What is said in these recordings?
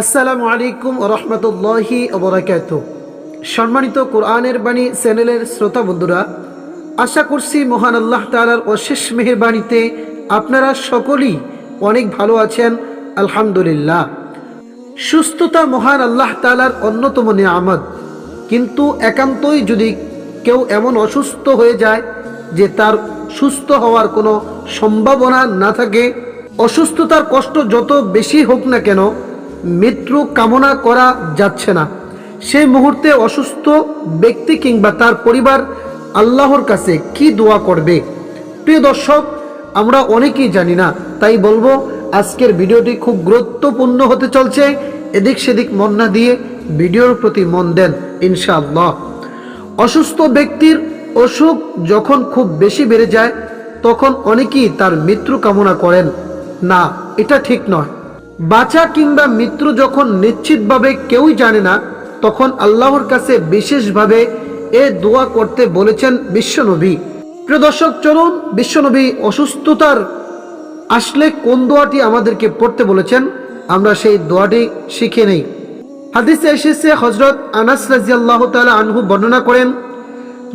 আসসালামু আলাইকুম রহমতুল্লাহি ওবরাকাত সম্মানিত কোরআনের বাণী চ্যানেলের শ্রোতা বন্ধুরা, আশা করছি মহান আল্লাহ তালার অশেষ মেহেরবাণীতে আপনারা সকলেই অনেক ভালো আছেন, আলহামদুলিল্লাহ। সুস্থতা মহান আল্লাহ তালার অন্যতম নিয়ামত। কিন্তু একান্তই যদি কেউ এমন অসুস্থ হয়ে যায় যে তার সুস্থ হওয়ার কোনো সম্ভাবনা না থাকে, অসুস্থতার কষ্ট যত বেশি হোক না কেন মৃত্যু কামনা করা যাচ্ছে না। সেই মুহূর্তে অসুস্থ ব্যক্তি কিংবা তার পরিবার আল্লাহর কাছে কি দোয়া করবে? প্রিয় দর্শক, আমরা অনেকেই জানি না, তাই বলব আজকের ভিডিওটি খুব গুরুত্বপূর্ণ হতে চলছে। এদিক সেদিক মন না দিয়ে ভিডিওর প্রতি মন দেন, ইনশাআল্লাহ। অসুস্থ ব্যক্তির অসুখ যখন খুব বেশি বেড়ে যায়, তখন অনেকেই তার মৃত্যু কামনা করেন। না, এটা ঠিক নয়। বাঁচা কিংবা মৃত্যু যখন নিশ্চিতভাবে কেউই জানে না, তখন আল্লাহর কাছে বিশেষভাবে এ দোয়া করতে বলেছেন বিশ্বনবী। প্রিয় দর্শক, চলুন বিশ্বনবী অসুস্থতার আসলে কোন দোয়াটি আমাদেরকে পড়তে বলেছেন, আমরা সেই দোয়াটি শিখে নেই। হাদিসে এসেছে হজরত আনাস রাজিয়াল্লাহ তালা আনহু বর্ণনা করেন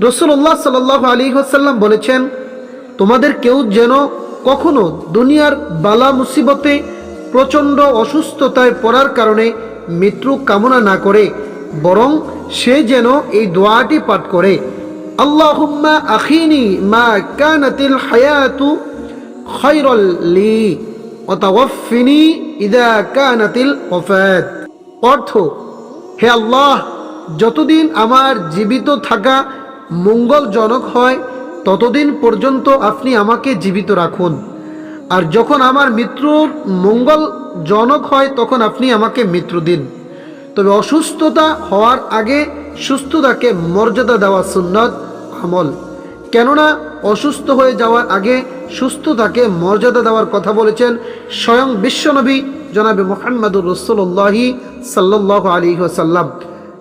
রসুল্লাহ সাল আলী হাসাল্লাম বলেছেন, তোমাদের কেউ যেন কখনো দুনিয়ার বালা মুসিবতে প্রচণ্ড অসুস্থতায় পড়ার কারণে মৃত্যু কামনা না করে, বরং সে যেন এই দোয়াটি পাঠ করে। আল্লাহুম্মা আখিনি মা কানাতিল হায়াতু খৈরল লি অতাওয়ফিনি ইদা কানাতিল ওফাত। অর্থ, হে আল্লাহ, যতদিন আমার জীবিত থাকা মঙ্গলজনক হয়, ততদিন পর্যন্ত আপনি আমাকে জীবিত রাখুন। আর যখন আমার মৃত্যুর মঙ্গলজনক হয়, তখন আপনি আমাকে মৃত্যু দিন। তবে অসুস্থতা হওয়ার আগে সুস্থতাকে মর্যাদা দেওয়া সুন্নত আমল। কেননা, অসুস্থ হয়ে যাওয়ার আগে সুস্থতাকে মর্যাদা দেওয়ার কথা বলেছেন স্বয়ং বিশ্বনবী জনাবে মোহাম্মদুর রসুল্লাহি সাল্লাহ আলী সাল্লাম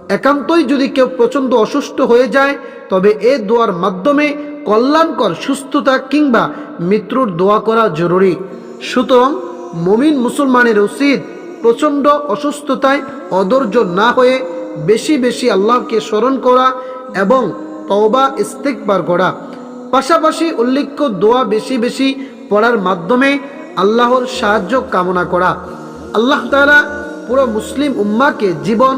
একান্তই যদি কেউ প্রচণ্ড অসুস্থ হয়ে যায়, তবে এ দোয়ার মাধ্যমে কল্যাণকর সুস্থতা কিংবা মৃত্যুর দোয়া করা জরুরি। সুতরাং মমিন মুসলমানের উচিত প্রচণ্ড অসুস্থতায় অধৈর্য না হয়ে বেশি বেশি আল্লাহকে স্মরণ করা এবং তওবা ইস্তেকবার করা। পাশাপাশি উল্লেখ্য, দোয়া বেশি বেশি পড়ার মাধ্যমে আল্লাহর সাহায্য কামনা করা। আল্লাহ তাআলা পুরো মুসলিম উম্মাকে জীবন,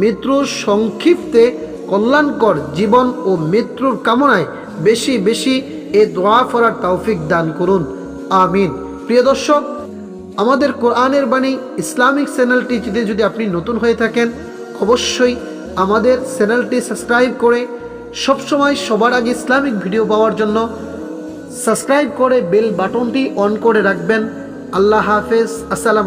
মৃত্যুর সংক্ষিপ্তে কল্যাণকর জীবন ও মৃত্যুর কামনায় বেশি বেশি এ দোয়া ফরার তৌফিক দান করুন। আমিন। প্রিয় দর্শক, আমাদের কোরআনের বাণী ইসলামিক চ্যানেলটিতে যদি আপনি নতুন হয়ে থাকেন, অবশ্যই আমাদের চ্যানেলটি সাবস্ক্রাইব করে সবসময় সবার আগে ইসলামিক ভিডিও পাওয়ার জন্য সাবস্ক্রাইব করে বেল বাটনটি অন করে রাখবেন। আল্লাহ হাফেজ। আসসালাম